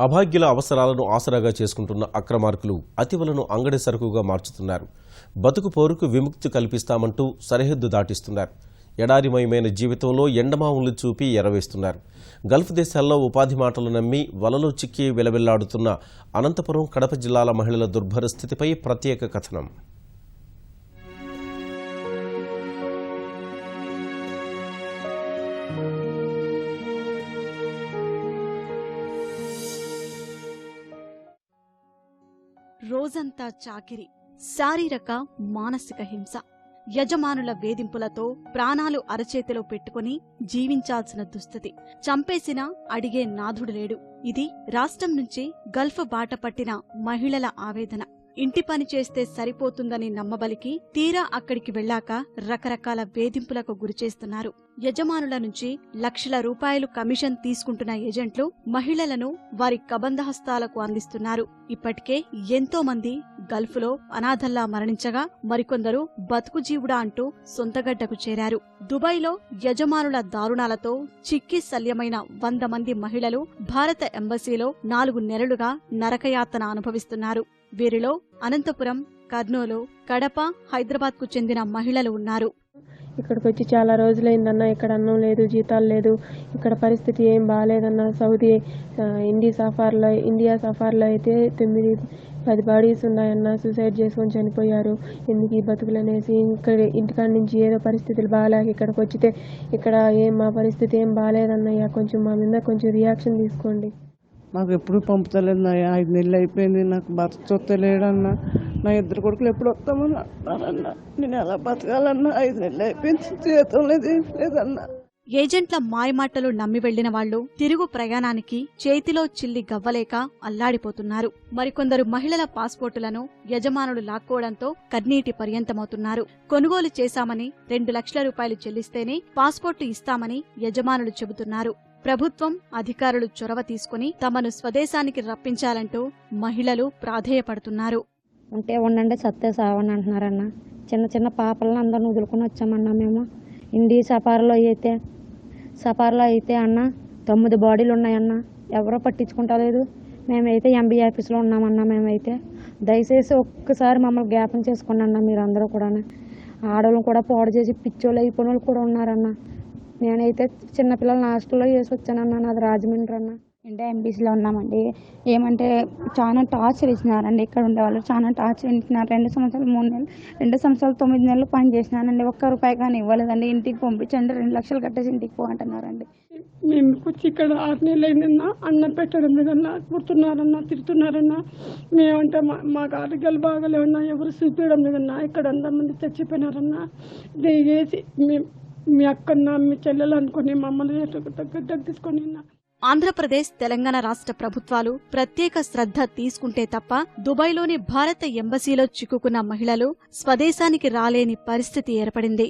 అభాగ్యుల అవసరాలను ఆసరాగా చేసుకుంటున్న అక్రమార్కులు అతివలను అంగడి సరుకుగా మార్చుతున్నారు. బతుకు పోరుకు విముక్తి కల్పిస్తామంటూ సరిహద్దు దాటిస్తున్నారు. ఎడారిమయమైన జీవితంలో ఎండమావులు చూపి ఎరవేస్తున్నారు. గల్ఫ్ దేశాల్లో ఉపాధి మాటలు నమ్మి వలలో చిక్కి విలవిల్లాడుతున్న అనంతపురం కడప జిల్లాల మహిళల దుర్భర స్థితిపై ప్రత్యేక కథనం. రోజంతా చాకిరి శారీరక మానసిక హింస. యజమానుల వేధింపులతో ప్రాణాలు అరచేతిలో పెట్టుకుని జీవించాల్సిన దుస్థితి. చంపేసినా అడిగే నాథుడు లేడు. ఇది రాష్ట్రం నుంచి గల్ఫ్ బాట పట్టిన మహిళల ఆవేదన. ఇంటి పని చేస్తే సరిపోతుందని నమ్మబలికి తీరా అక్కడికి వెళ్ళాక రకరకాల వేధింపులకు గురిచేస్తున్నారు. యజమానుల నుంచి లక్షల రూపాయలు కమిషన్ తీసుకుంటున్న ఏజెంట్లు మహిళలను వారి కబంధహస్తాలకు అందిస్తున్నారు. ఇప్పటికే ఎంతో మంది గల్ఫ్లో అనాథల్లా మరణించగా మరికొందరు బతుకు జీవుడా అంటూ సొంతగడ్డకు చేరారు. దుబాయ్లో యజమానుల దారుణాలతో చిక్కి శల్యమైన వంద మంది మహిళలు భారత ఎంబసీలో నాలుగు నెలలుగా నరకయాతన అనుభవిస్తున్నారు. వీరిలో అనంతపురం కర్నూలు కడప హైదరాబాద్కు చెందిన మహిళలు ఉన్నారు. ఇక్కడికి వచ్చి చాలా రోజులైందన్న ఇక్కడ అన్నం లేదు జీతాలు లేదు ఇక్కడ పరిస్థితి ఏం బాగాలేదన్న సౌదీ ఆ, ఇండి సఫార్లో ఇండియా సఫార్లో అయితే తొమ్మిది పది బాడీస్ ఉన్నాయన్న సూసైడ్ చేసుకొని చనిపోయారు. ఎందుకు ఈ బతుకులు అనేసి ఇక్కడ ఇంటికాడ నుంచి ఏదో పరిస్థితులు బాగాలేక ఇక్కడికి వచ్చితే ఇక్కడ ఏం మా పరిస్థితి ఏం బాగాలేదన్నయ్యా కొంచెం మా మీద కొంచెం రియాక్షన్ తీసుకోండి. మాకు ఎప్పుడు పంపుతలేదు అయ్యా ఐదు నెలలు అయిపోయింది నాకు భర్త చూస్తలేడన్నా నా ఇద్దరు కొడుకులు ఎప్పుడు వస్తామని నేను ఎలా బతకాలన్నా? ఐదు నెలలు అయిపోయింది జీతం లేదు ఏం లేదన్నా. ఏజెంట్ల మాయమాటలు నమ్మి వెళ్ళిన వాళ్ళు తిరుగు ప్రయాణానికి చేతిలో చిల్లి గవ్వలేక అల్లాడిపోతున్నారు. మరికొందరు మహిళల పాస్పోర్టులను యజమానులు లాక్కోవడంతో కన్నీటి పర్యంతమవుతున్నారు. కొనుగోలు చేశామని రెండు లక్షల రూపాయలు చెల్లిస్తేనే పాస్పోర్టు ఇస్తామని యజమానులు చెబుతున్నారు. ప్రభుత్వం అధికారులు చొరవ తీసుకుని తమను స్వదేశానికి రప్పించాలంటూ మహిళలు ప్రాధేయపడుతున్నారు. ఉంటే ఉండండి సత్తే సావని అంటున్నారన్న. చిన్న చిన్న పాపలను అందరిని వదులుకొని వచ్చామన్నా మేము. ఇండి సఫార్లో అయితే సఫార్లో అయితే అన్న తొమ్మిది బాడీలు ఉన్నాయన్న. ఎవరో పట్టించుకుంటలేదు మేమైతే ఎంబీ ఆఫీస్లో ఉన్నామన్నా మేమైతే. దయచేసి ఒక్కసారి మమ్మల్ని జ్ఞాపం చేసుకోండి అన్న మీరు అందరూ కూడా ఆడవాళ్ళని కూడా పాడు చేసి పిచ్చోళ్ళు అయిపోయిన వాళ్ళు కూడా ఉన్నారన్న. నేనైతే చిన్నపిల్లల హాస్టల్లో వేసి వచ్చానన్నా నాది రాజమండ్రి అన్న. ఇండియా ఎంబీసీలో ఉన్నామండి. ఏమంటే చాలా టార్చర్ ఇచ్చినారండి ఇక్కడ ఉండేవాళ్ళు. చాలా టార్చర్ ఇచ్చినారు. రెండు సంవత్సరాలు మూడు నెలలు రెండు సంవత్సరాలు తొమ్మిది నెలలు పని చేసినానండి. ఒక్క రూపాయి కానీ ఇవ్వలేదండి. ఇంటికి పంపించండి. రెండు లక్షలు కట్టేసి ఇంటికి పోంటున్నారండి మేము వచ్చి ఇక్కడ ఆరు నెలలు అయిందన్నా అన్నం పెట్టడం లేదన్నా కుడుతున్నారన్నా తిడుతున్నారన్నా మేమంటే మా మాకు ఆరోగ్యాలు బాగాలేవన్నా ఎవరు చూపించడం లేదన్నా ఇక్కడ అంతమంది చచ్చిపోయినారన్నా దయచేసి మేము మీ అక్కన్న మీ చెల్లెలు అనుకుని మమ్మల్ని దగ్గర తీసుకొని ఆంధ్రప్రదేశ్ తెలంగాణ రాష్ట్ర ప్రభుత్వాలు ప్రత్యేక శ్రద్ధ తీసుకుంటే తప్ప దుబాయ్లోని భారత ఎంబసీలో చిక్కుకున్న మహిళలు స్వదేశానికి రాలేని పరిస్థితి ఏర్పడింది.